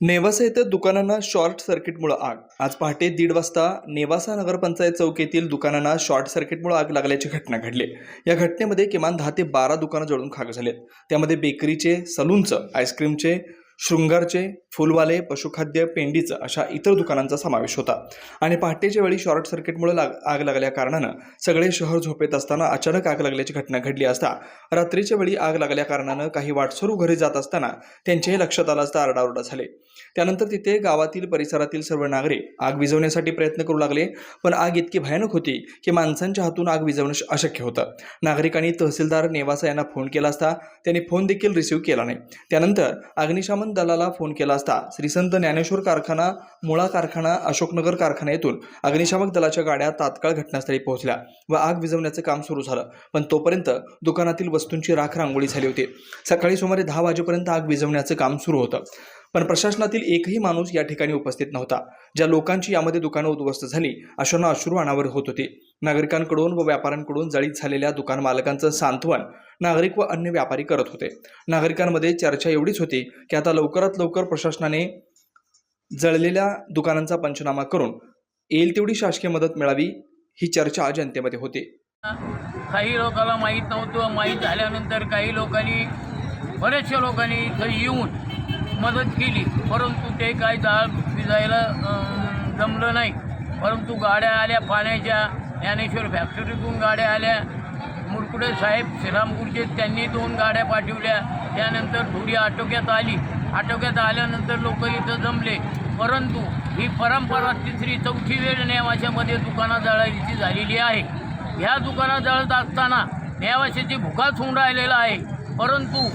नेवासा येथे दुकानांना शॉर्ट सर्किटमुळे आग. आज पहाटे दीड वाजता नेवासा नगरपंचायत चौक येथील दुकानांना शॉर्ट सर्किटमुळे आग लागल्याची घटना घडली. या घटनेमध्ये किमान दहा ते बारा दुकानं जळून खाक झालेत. त्यामध्ये बेकरीचे सलूनचं आईस्क्रीमचे शृंगारचे फुलवाले पशुखाद्य पेंडीचं अशा इतर दुकानांचा समावेश होता. आणि पहाटेच्या वेळी शॉर्ट सर्किटमुळे लाग आग लागल्या कारणानं सगळे शहर झोपेत असताना अचानक आग लागल्याची घटना घडली असता रात्रीच्या वेळी आग लागल्या कारणानं काही वाटसरू घरी जात असताना त्यांच्याही लक्षात आलं असता आरडाओरडा झाले. त्यानंतर तिथे गावातील परिसरातील सर्व नागरिक आग विझवण्यासाठी प्रयत्न करू लागले पण आग इतकी भयानक होती की माणसांच्या हातून आग विझवणं अशक्य होतं. नागरिकांनी तहसीलदार नेवासा यांना फोन केला असता त्यांनी फोन देखील रिसीव्ह केला नाही. त्यानंतर अग्निशामन दलाला फोन केला असता. श्री संत ज्ञानेश्वर कारखाना मुळा कारखाना अशोकनगर कारखाना येथून अग्निशामक दलाच्या गाड्या तात्काळ घटनास्थळी पोहोचल्या व आग विझवण्याचं काम सुरू झालं. पण तोपर्यंत दुकानातील वस्तूंची राख रांगोळी झाली होती. सकाळी सुमारे दहा वाजेपर्यंत आग विझवण्याचं काम सुरू होतं. पण प्रशासनातील एकही माणूस या ठिकाणी उपस्थित नव्हता. ज्या लोकांची यामध्ये दुकानं उद्ध्वस्त झाली अशांना अश्रू अनावर होत होते. नागरिकांकडून व व्यापाऱ्यांकडून जळीत झालेल्या दुकान मालकांचं सांत्वन नागरिक व अन्य व्यापारी करत होते. नागरिकांमध्ये चर्चा एवढीच होती की आता लवकरात लवकर प्रशासनाने जळलेल्या दुकानांचा पंचनामा करून येईल तेवढी शासकीय मदत मिळावी ही चर्चा जनतेमध्ये होती. काही लोकांना माहीत नव्हतं. माहीत झाल्यानंतर काही लोकांनी बऱ्याचशा लोकांनी इथं येऊन मदत केली. परंतु ते काय जाळ विजायला जमलं नाही. परंतु गाड्या आल्या पाण्याच्या. ज्ञानेश्वर फॅक्टरीतून गाड्या आल्या. मुरकुडे साहेब श्रीरामपूरचे त्यांनी दोन गाड्या पाठवल्या. त्यानंतर थोडी आटोक्यात आली. आटोक्यात आल्यानंतर लोक इथं जमले. परंतु ही परंपरा तिसरी चौथी वेळ नेवाशामध्ये दुकानं जळायची झालेली आहे. ह्या दुकानात जळत असताना नेवाशाची भुकाच होऊन राहिलेला आहे. परंतु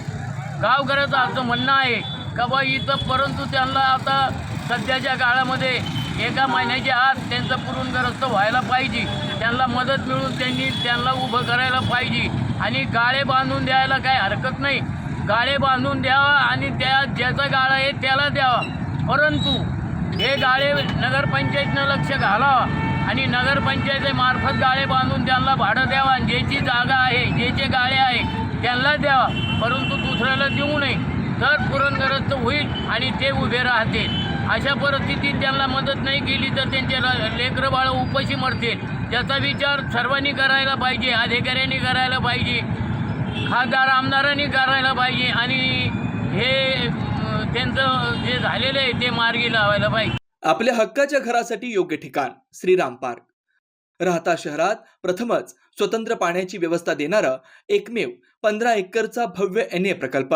गावकऱ्याचं असं म्हणणं आहे का बा इथं परंतु त्यांना आता सध्याच्या काळामध्ये एका महिन्याच्या आत त्यांचं पुरणग्रस्त व्हायला पाहिजे. त्यांना मदत मिळून त्यांनी त्यांना उभं करायला पाहिजे. आणि गाळे बांधून द्यायला काही हरकत नाही. गाळे बांधून द्यावा आणि त्या ज्याचा गाळा आहे त्याला द्यावा. परंतु हे गाळे नगरपंचायतनं लक्ष घालावा आणि नगरपंचायतीमार्फत गाळे बांधून त्यांना भाडं द्यावा. आणि ज्याची जागा आहे ज्याचे गाळे आहे त्यांना द्यावा. परंतु दुसऱ्याला देऊ नये. तर पुरणग्रस्त होईल आणि ते उभे राहतील. अशा परिस्थितीत त्यांना मदत नाही केली तर त्यांचे लेकरं बाळं उपाशी मरतील. त्याचा विचार सर्वांनी करायला पाहिजे अधिकाऱ्यांनी करायला पाहिजे खासदार आमदारांनी करायला पाहिजे आणि हे त्यांचं जे झालेलं आहे ते मार्गी लावायला पाहिजे. आपल्या हक्काच्या घरासाठी योग्य ठिकाण श्रीराम पार्क. राहता शहरात प्रथमच स्वतंत्र पाण्याची व्यवस्था देणारा एकमेव पंधरा एकरचा भव्य एन ए प्रकल्प.